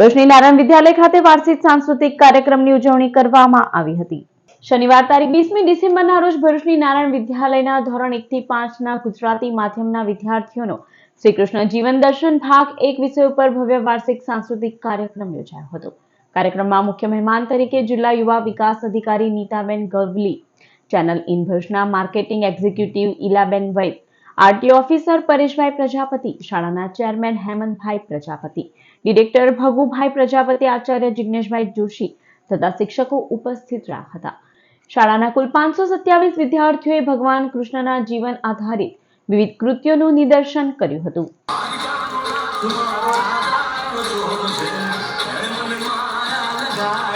ભુજની નારાયણ વિદ્યાલય ખાતે વાર્ષિક સાંસ્કૃતિક કાર્યક્રમની ઉજવણી કરવામાં આવી હતી. શનિવાર તારીખ વીસમી ડિસેમ્બરના રોજ ભરૂચની નારાયણ વિદ્યાલયના ધોરણ એકથી પાંચના ગુજરાતી માધ્યમના વિદ્યાર્થીઓનો શ્રી કૃષ્ણ જીવન દર્શન ભાગ એક વિષય ઉપર ભવ્ય વાર્ષિક સાંસ્કૃતિક કાર્યક્રમ યોજાયો હતો. કાર્યક્રમમાં મુખ્ય મહેમાન તરીકે જિલ્લા યુવા વિકાસ અધિકારી નીતાબેન ગવલી, ચેનલ ઇન ભરૂચના marketing executive Ilaben Vaid RT officer Pareshbhai Prajapati, શાળાના ચેરમેન હેમંતભાઈ પ્રજાપતિ, ડિરેક્ટર ભગુભાઈ પ્રજાપતિ, આચાર્ય જિજ્ઞેશભાઈ જોશી તથા શિક્ષકો ઉપસ્થિત રહ્યા હતા. શાળાના કુલ પાંચસો સત્યાવીસ વિદ્યાર્થીઓએ ભગવાન કૃષ્ણના જીવન આધારિત વિવિધ કૃત્યોનું નિદર્શન કર્યું હતું. લગાય